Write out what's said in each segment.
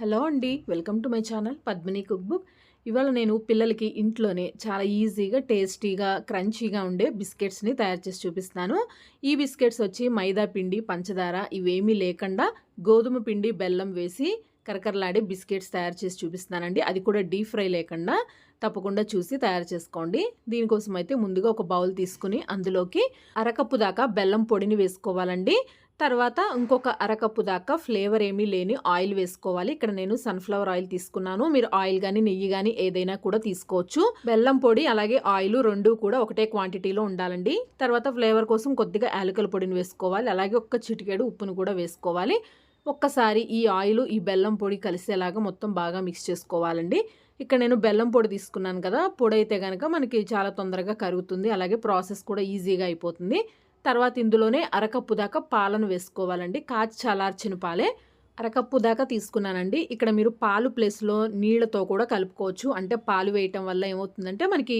Hello అండి welcome to my channel Padmini cook book. ఇవాళ నేను పిల్లలకి ఇంట్లోనే చాలా ఈజీగా టేస్టీగా క్రంచీగా ఉండే బిస్కెట్స్ని తయారు చేసి చూపిస్తాను ఈ బిస్కెట్స్ వచ్చి మైదా పిండి పంచదార ఇవేమీ లేకుండా గోధుమ పిండి బెల్లం వేసి కరకరలాడే బిస్కెట్స్ తయారు చేసి చూపిస్తానండి అది కూడా డీప్ ఫ్రై లేకుండా తప్పకుండా చూసి తయారు చేసుకోండి. దీనికోసం అయితే ముందుగా ఒక బౌల్ తీసుకుని అందులోకి అరకప్పు దాకా బెల్లం పొడిని వేసుకోవాలండి. తర్వాత ఇంకొక అరకప్పు దాకా ఫ్లేవర్ ఏమీ లేని ఆయిల్ వేసుకోవాలి. ఇక్కడ నేను సన్ఫ్లవర్ ఆయిల్ తీసుకున్నాను. మీరు ఆయిల్ కానీ నెయ్యి కానీ ఏదైనా కూడా తీసుకోవచ్చు. బెల్లం పొడి అలాగే ఆయిల్ రెండు కూడా ఒకటే క్వాంటిటీలో ఉండాలండి. తర్వాత ఫ్లేవర్ కోసం కొద్దిగా యాలకల పొడిని వేసుకోవాలి. అలాగే ఒక్క చిటికేడు ఉప్పును కూడా వేసుకోవాలి. ఒక్కసారి ఈ ఆయిల్ ఈ బెల్లం పొడి కలిసేలాగా మొత్తం బాగా మిక్స్ చేసుకోవాలండి. ఇక్కడ నేను బెల్లం పొడి తీసుకున్నాను కదా పొడి అయితే కనుక మనకి చాలా తొందరగా కరుగుతుంది. అలాగే ప్రాసెస్ కూడా ఈజీగా అయిపోతుంది. తర్వాత ఇందులోనే అరకప్పు దాకా పాలను వేసుకోవాలండి. కాచి చల్లార్చిన పాలే అరకప్పు దాకా తీసుకున్నానండి. ఇక్కడ మీరు పాలు ప్లేస్లో నీళ్ళతో కూడా కలుపుకోవచ్చు. అంటే పాలు వేయటం వల్ల ఏమవుతుందంటే మనకి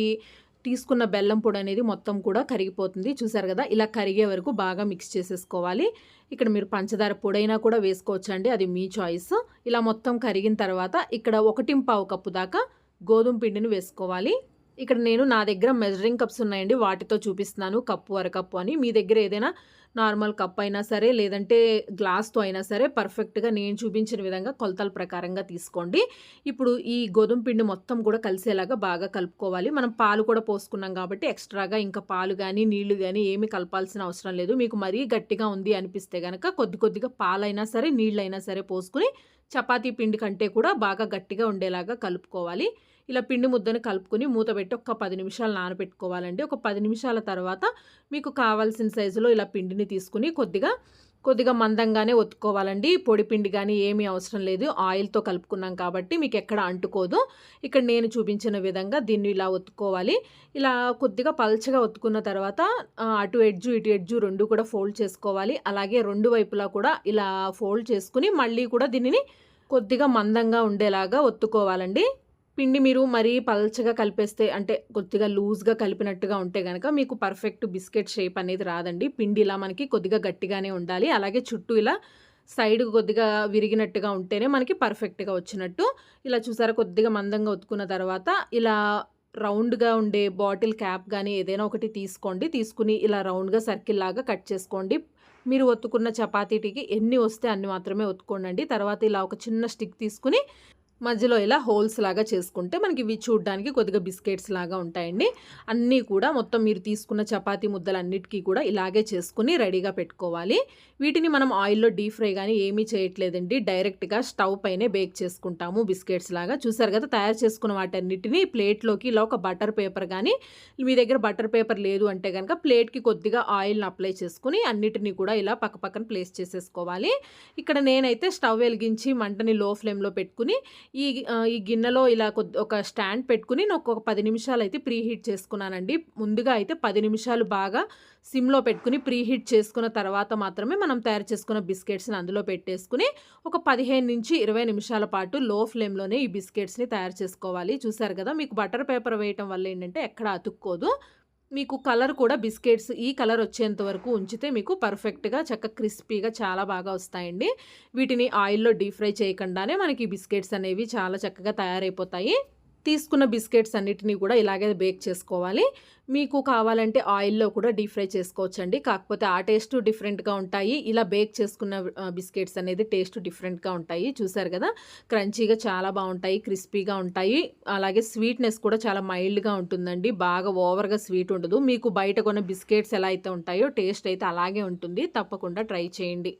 తీసుకున్న బెల్లం పొడి అనేది మొత్తం కూడా కరిగిపోతుంది. చూసారు కదా ఇలా కరిగే వరకు బాగా మిక్స్ చేసేసుకోవాలి. ఇక్కడ మీరు పంచదార పొడైనా కూడా వేసుకోవచ్చు అండి అది మీ చాయిస్. ఇలా మొత్తం కరిగిన తర్వాత ఇక్కడ ఒకటింపావు కప్పు దాకా గోధుమ పిండిని వేసుకోవాలి. ఇక్కడ నేను నా దగ్గర మెజరింగ్ కప్స్ ఉన్నాయండి. వాటితో చూపిస్తున్నాను. కప్పు అరకప్పు అని. మీ దగ్గర ఏదైనా నార్మల్ కప్ అయినా సరే లేదంటే గ్లాస్తో అయినా సరే పర్ఫెక్ట్గా నేను చూపించిన విధంగా కొలతల ప్రకారంగా తీసుకోండి. ఇప్పుడు ఈ గోధుమ పిండి మొత్తం కూడా కలిసేలాగా బాగా కలుపుకోవాలి. మనం పాలు కూడా పోసుకున్నాం కాబట్టి ఎక్స్ట్రాగా ఇంకా పాలు కానీ నీళ్ళు కానీ ఏమి కలపాల్సిన అవసరం లేదు. మీకు మరీ గట్టిగా ఉంది అనిపిస్తే కనుక కొద్ది కొద్దిగా పాలైనా సరే నీళ్ళైనా సరే పోసుకుని చపాతీ పిండి కంటే కూడా బాగా గట్టిగా ఉండేలాగా కలుపుకోవాలి. ఇలా పిండి ముద్దను కలుపుకొని మూత పెట్టి ఒక పది నిమిషాలు నానబెట్టుకోవాలండి. ఒక పది నిమిషాల తర్వాత మీకు కావాల్సిన సైజులో ఇలా పిండిని తీసుకుని కొద్దిగా కొద్దిగా మందంగానే ఒత్తుకోవాలండి. పొడి పిండి కానీ ఏమీ అవసరం లేదు. ఆయిల్తో కలుపుకున్నాం కాబట్టి మీకు ఎక్కడ అంటుకోదు. ఇక్కడ నేను చూపించిన విధంగా దీన్ని ఇలా ఒత్తుకోవాలి. ఇలా కొద్దిగా పల్చగా ఒత్తుకున్న తర్వాత అటు ఎడ్జు ఇటు ఎడ్జు రెండు కూడా ఫోల్డ్ చేసుకోవాలి. అలాగే రెండు వైపులా కూడా ఇలా ఫోల్డ్ చేసుకుని మళ్ళీ కూడా దీనిని కొద్దిగా మందంగా ఉండేలాగా ఒత్తుకోవాలండి. పిండి మీరు మరీ పల్చగా కలిపేస్తే అంటే కొద్దిగా లూజ్గా కలిపినట్టుగా ఉంటే కనుక మీకు పర్ఫెక్ట్ బిస్కెట్ షేప్ అనేది రాదండి. పిండి ఇలా మనకి కొద్దిగా గట్టిగానే ఉండాలి. అలాగే చుట్టూ ఇలా సైడ్ కొద్దిగా విరిగినట్టుగా ఉంటేనే మనకి పర్ఫెక్ట్గా వచ్చినట్టు. ఇలా చూసారా కొద్దిగా మందంగా ఒత్తుకున్న తర్వాత ఇలా రౌండ్గా ఉండే బాటిల్ క్యాప్ కానీ ఏదైనా ఒకటి తీసుకోండి. తీసుకుని ఇలా రౌండ్గా సర్కిల్ లాగా కట్ చేసుకోండి. మీరు ఒత్తుకున్న చపాతీటికి ఎన్ని వస్తే అన్ని మాత్రమే ఒత్తుకోండి తర్వాత ఇలా ఒక చిన్న స్టిక్ తీసుకుని మధ్యలో ఇలా హోల్స్ లాగా చేసుకుంటే మనకి ఇవి చూడడానికి కొద్దిగా బిస్కెట్స్ లాగా ఉంటాయండి. అన్నీ కూడా మొత్తం మీరు తీసుకున్న చపాతీ ముద్దలన్నిటికీ కూడా ఇలాగే చేసుకుని రెడీగా పెట్టుకోవాలి. వీటిని మనం ఆయిల్లో డీప్ ఫ్రై కానీ ఏమీ చేయట్లేదండి. డైరెక్ట్గా స్టవ్ పైనే బేక్ చేసుకుంటాము బిస్కెట్స్ లాగా. చూసారు కదా తయారు చేసుకున్న వాటన్నిటిని ప్లేట్లోకి ఇలా ఒక బటర్ పేపర్ కానీ మీ దగ్గర బటర్ పేపర్ లేదు అంటే కనుక ప్లేట్కి కొద్దిగా ఆయిల్ని అప్లై చేసుకుని అన్నిటినీ కూడా ఇలా పక్క పక్కన ప్లేస్ చేసేసుకోవాలి. ఇక్కడ నేనైతే స్టవ్ వెలిగించి మంటని లో ఫ్లేమ్లో పెట్టుకుని ఈ ఈ గిన్నెలో ఇలా ఒక స్టాండ్ పెట్టుకుని నేను ఒక పది నిమిషాలు అయితే ప్రీ హీట్ చేసుకున్నానండి. ముందుగా అయితే పది నిమిషాలు బాగా సిమ్లో పెట్టుకుని ప్రీ హీట్ చేసుకున్న తర్వాత మాత్రమే మనం తయారు చేసుకున్న బిస్కెట్స్ని అందులో పెట్టేసుకుని ఒక పదిహేను నుంచి ఇరవై నిమిషాల పాటు లో ఫ్లేమ్లోనే ఈ బిస్కెట్స్ని తయారు చేసుకోవాలి. చూసారు కదా మీకు బటర్ పేపర్ వేయటం వల్ల ఏంటంటే ఎక్కడ అతుక్కోదు. మీకు కలర్ కూడా బిస్కెట్స్ ఈ కలర్ వచ్చేంత వరకు ఉంచితే మీకు పర్ఫెక్ట్గా చక్క క్రిస్పీగా చాలా బాగా వస్తాయండి. వీటిని ఆయిల్లో డీప్ ఫ్రై చేయకుండానే మనకి బిస్కెట్స్ అనేవి చాలా చక్కగా తయారైపోతాయి. తీసుకున్న బిస్కెట్స్ అన్నిటినీ కూడా ఇలాగే బేక్ చేసుకోవాలి. మీకు కావాలంటే ఆయిల్లో కూడా డీప్ ఫ్రై చేసుకోవచ్చండి. కాకపోతే ఆ టేస్ట్ డిఫరెంట్గా ఉంటాయి. ఇలా బేక్ చేసుకున్న బిస్కెట్స్ అనేది టేస్ట్ డిఫరెంట్గా ఉంటాయి. చూసారు కదా? క్రంచీగా చాలా బాగుంటాయి క్రిస్పీగా ఉంటాయి. అలాగే స్వీట్నెస్ కూడా చాలా మైల్డ్గా ఉంటుందండి. బాగా ఓవర్గా స్వీట్ ఉండదు. మీకు బయట కొన్న బిస్కెట్స్ ఎలా అయితే ఉంటాయో టేస్ట్ అయితే అలాగే ఉంటుంది. తప్పకుండా ట్రై చేయండి.